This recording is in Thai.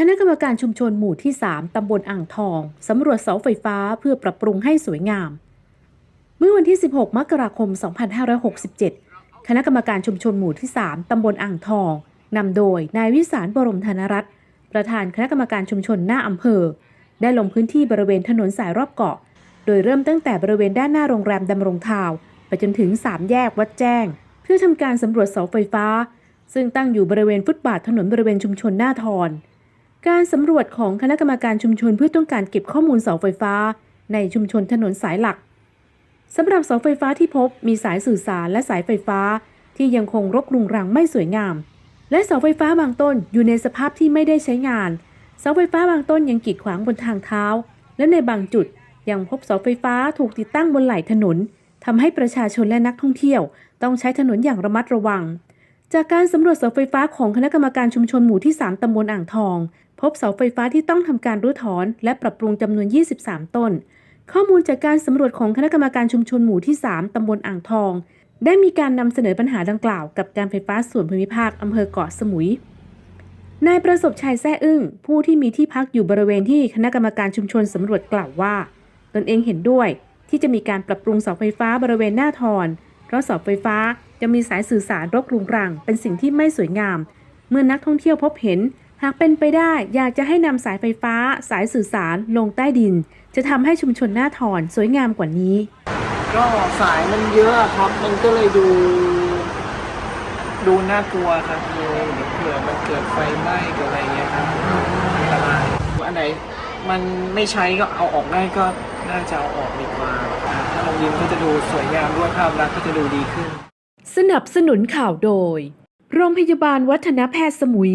คณะกรรมการชุมชนหมู่ที่ 3 ตำบลอ่างทอง สำรวจเสาไฟฟ้าเพื่อปรับปรุงให้สวยงาม เมื่อวันที่ 16 มกราคม 2567 คณะกรรมการชุมชนหมู่ที่ 3 ตำบลอ่างทอง นำโดย นายวิสารบรมธนรัตน์ ประธานคณะกรรมการชุมชนหน้าอำเภอ ได้ลงพื้นที่บริเวณถนนสายรอบเกาะ โดยเริ่มตั้งแต่บริเวณด้านหน้าโรงแรมดำรงทาวไปจนถึง 3 แยกวัดแจ้ง เพื่อทำการสำรวจเสาไฟฟ้า ซึ่งตั้งอยู่บริเวณฟุตบาทถนนบริเวณชุมชนหน้าทอน การสำรวจของคณะกรรมการชุมชนเพื่อต้องการเก็บข้อมูลเสาไฟฟ้า ในชุมชนถนนสายหลักสำหรับเสาไฟฟ้าที่พบมีสายสื่อสารและสายไฟฟ้า ที่ยังคงรกรุงรังไม่สวยงาม และเสาไฟฟ้าบางต้นอยู่ในสภาพที่ไม่ได้ใช้งาน เสาไฟฟ้าบางต้นยังกีดขวางบนทางเท้า และในบางจุดยังพบเสาไฟฟ้าถูกติดตั้งบนไหล่ถนนทำให้ประชาชนและนักท่องเที่ยว ต้องใช้ถนนอย่างระมัดระวัง จากการสำรวจเสาไฟฟ้าของคณะกรรมการชุมชนหมู่ที่ 3 ตำบลอ่างทอง พบเสาไฟฟ้าที่ต้องทำการรื้อถอนและปรับปรุงจำนวน 23 ต้น ข้อมูลจากการสำรวจของคณะกรรมการชุมชนหมู่ที่ 3 ตำบลอ่างทอง ได้มีการนำเสนอปัญหาดังกล่าวกับการไฟฟ้าส่วนภูมิภาคอำเภอเกาะสมุย นายประสบชัยแซ่อึ้งผู้ที่มีที่พักอยู่บริเวณที่คณะกรรมการชุมชนสำรวจกล่าวว่า ตนเองเห็นด้วยที่จะมีการปรับปรุงเสาไฟฟ้าบริเวณหน้าทอน เพราะเสาไฟฟ้าจะมีสายสื่อสารรกรุงรัง เป็นสิ่งที่ไม่สวยงาม เมื่อนักท่องเที่ยวพบเห็น หากเป็นไปได้อยากจะให้นำสายไฟฟ้า สายสื่อสารลงใต้ดิน จะทำให้ชุมชนหน้าทอนสวยงามกว่านี้ ก็สายมันเยอะอะครับ มันก็เลยดู ดูน่ากลัวครับดูเดี๋ยวเผื่อมันเกิดไฟไหม้เกิดอะไรเงี้ยครับอันตรายอันไหนมันไม่ใช้ก็เอาออกได้ก็น่าจะเอาออกดีกว่าครับถ้าเรายิ้มก็จะดูสวยงามด้วยภาพลักษณ์ก็จะดูดีขึ้น สนับสนุนข่าวโดย โรงพยาบาลวัฒนแพทย์สมุย